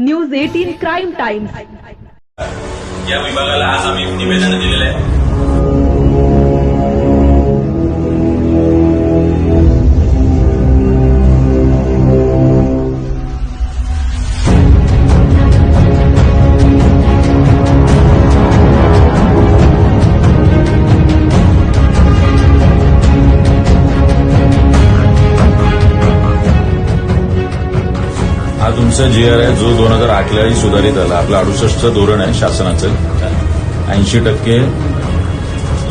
News eighteen crime times. या विभागाला आज आम्ही निवेदन दिलेलं आहे. शासनाचं जी आर आहे जो दोन हजार आठलाही सुधारित आला आपलं अडुसष्टचं धोरण आहे शासनाचं. ऐंशी टक्के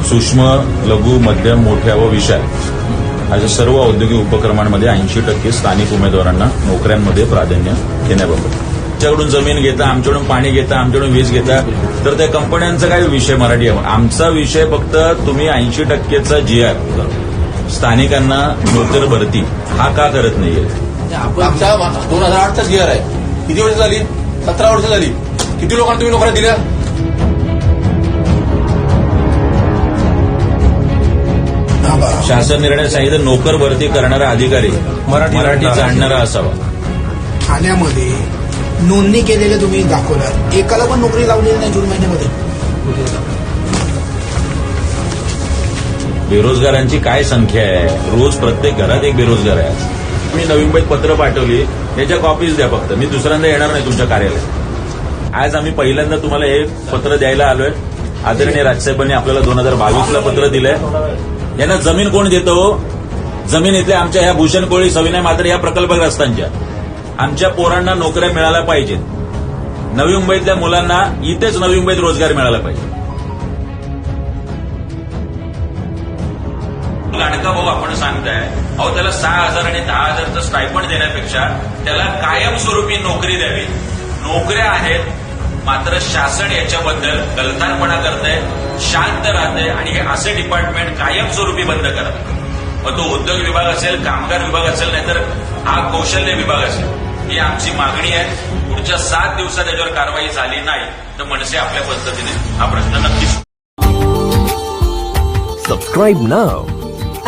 सूक्ष्म लघु मध्यम मोठ्या व विषय अशा सर्व औद्योगिक उपक्रमांमध्ये ऐंशी टक्के स्थानिक उमेदवारांना नोकऱ्यांमध्ये प्राधान्य देण्याबाबत. आमच्याकडून जमीन घेता आमच्याकडून पाणी घेता आमच्याकडून वीज घेता तर त्या कंपन्यांचा काय विषय मराठी आहे. आमचा विषय फक्त तुम्ही ऐंशी टक्केचा जी आर स्थानिकांना नोकर भरती हा का करत नाहीये? आमचा दोन हजार आठचा जी आर आहे. किती वर्ष झाली? सतरा वर्ष झाली. किती लोकांना तुम्ही नोकऱ्या दिल्या? शासन निर्णय सांगितलं नोकर भरती करणारा अधिकारी मराठी मराठी जाणणारा असावा. ठाण्यामध्ये नोंदणी केलेलं तुम्ही दाखवलं एकाला पण नोकरी लावलेली नाही जून महिन्यामध्ये. बेरोजगारांची काय संख्या आहे? रोज प्रत्येक घरात एक बेरोजगार आहे. आज. मी नवी मुंबईत पत्र पाठवली त्याच्या कॉपीज द्या फक्त. मी दुसऱ्यांदा येणार नाही तुमच्या कार्यालयात. आज आम्ही पहिल्यांदा तुम्हाला हे पत्र द्यायला आलोय. आदरणीय राजसाहेबांनी आपल्याला दोन हजार बावीसला पत्र दिलंय. यांना जमीन कोण देतो? जमीन इथल्या आमच्या ह्या भूषण कोळी सविनय मात्र या प्रकल्पग्रस्तांच्या. आमच्या पोरांना नोकऱ्या मिळाल्या पाहिजेत. नवी मुंबईतल्या मुलांना इथेच नवी मुंबईत रोजगार मिळाला पाहिजे. आपण सांगताय अहो त्याला सहा हजार आणि दहा हजारचं स्टायपण देण्यापेक्षा त्याला कायमस्वरूपी नोकरी द्यावी. नोकऱ्या आहेत मात्र शासन याच्याबद्दल गलथानपणा करतंय शांत राहतंय आणि हे असे डिपार्टमेंट कायमस्वरूपी बंद करत मग तो उद्योग विभाग असेल कामगार विभाग असेल नाहीतर हा कौशल्य विभाग असेल ही आमची मागणी आहे. पुढच्या सात दिवसात याच्यावर कारवाई झाली नाही तर मनसे आपल्या पद्धतीने हा प्रश्न नक्कीच subscribe now